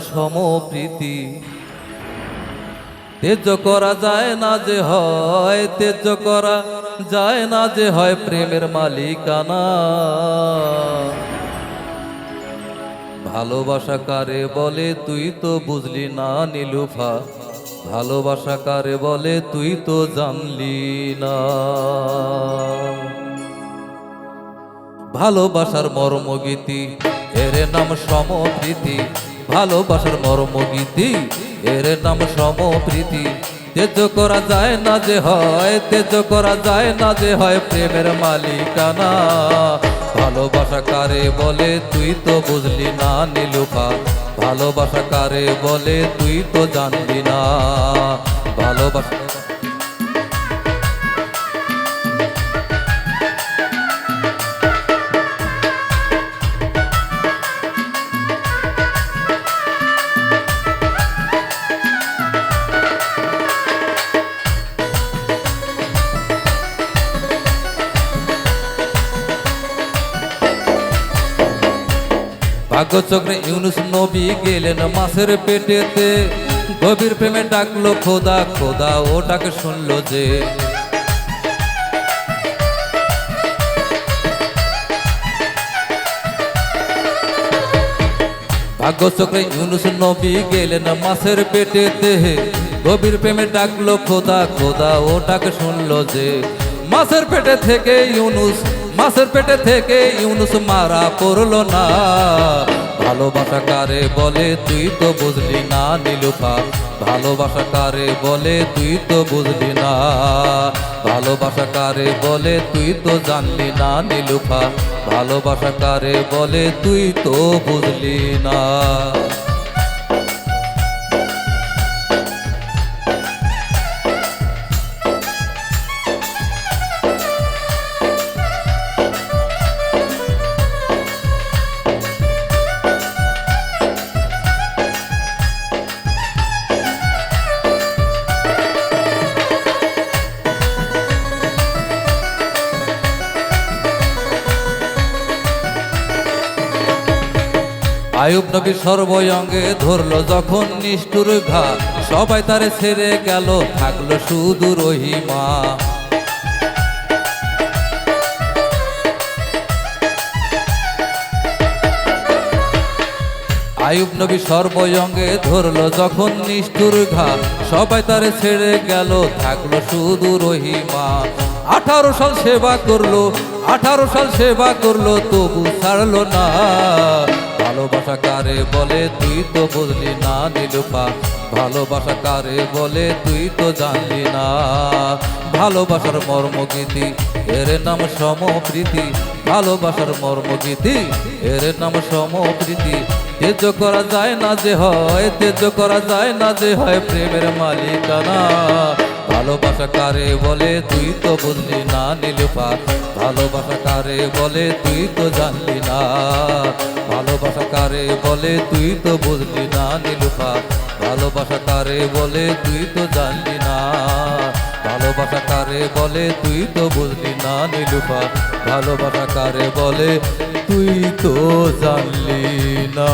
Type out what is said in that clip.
সমপ্রীতি। তেজ করা যায় না যে হয়, তেজ করা যায় না যে হয় প্রেমের মালিকানা। ভালোবাসা কারে বলে, তুই তো বুঝলি না নীলুফা। ভালোবাসা কারে বলে, তুই তো জানলি না। ভালোবাসার মর্মগীতি, এর নাম সমপ্রীতি। ভালোবাসার মর্মগীতি। এর নাম সমপ্রীতি। তেজ করা যায় না যে হয়, তেজ করা যায় না যে হয় প্রেমের মালিকানা। ভালোবাসা কারে বলে, তুই তো বুঝলি না নীলুফা। ভালোবাসা কারে বলে, তুই তো জানলি না। ভালোবাসা ভাগ্যচক্রে ইউনুস নবী গেলেন মাছের পেটেতে। গভীর প্রেমে ডাকলো, খোদা খোদা, ও ডাকে শুনলো যে। ভাগ্যচক্রে ইউনুস নবী গেলেন মাছের পেটেতে। গভীর প্রেমে ডাকলো, খোদা খোদা, ও ডাকে শুনলো যে। মাছের পেটে থেকে ইউনুস, মাছের পেটে থেকে ইউনুস মারা পড়ল না। ভালোবাসা কারে বলে, তুই তো বুঝলি না নীলুফা? ভালোবাসা কারে বলে, তুই তো বুঝলি না। ভালোবাসা কারে বলে, তুই তো জানলি না নীলুফা? ভালোবাসা কারে বলে, তুই তো বুঝলি না। আয়ুব নবী সর্বয়ঙ্গে ধরলো যখন নিষ্ঠুর ঘা। সবাই তারে ছেড়ে গেল, থাকল শুধু রহিমা। আয়ুব নবী সর্বয়ঙ্গে ধরলো যখন নিষ্ঠুর ঘা। সবাই তারে ছেড়ে গেল, থাকল শুধু রহিমা। আঠারো সাল সেবা করল, আঠারো সাল সেবা করল, তবু ছাড়লো না। ভালোবাসা কারে বলে? তুই তো বুঝলি না নীলুপা ভালোবাসা কারে বলে? তুই তো জানলি না। ভালোবাসার মর্মগীতি, এর নাম সমপ্রীতি। ভালোবাসার মর্মগীতি, এর নাম সমপ্রীতি। তেজ করা যায় না যে হয়, তেজ করা যায় না যে হয় প্রেমের মালিকানা। ভালোবাসা কারে বলে? তুই তো বুঝলি না নীলুপা ভালোবাসা কারে বলে? তুই তো জানলি না। ভালোবাসা কারে বলে? তুই তো বুঝলি না নীলুফা। ভালোবাসা কারে বলে? তুই তো জানলি না। ভালোবাসা কারে বলে? তুই তো বুঝলি না নীলুফা। ভালোবাসা কারে বলে? তুই তো জানলি না।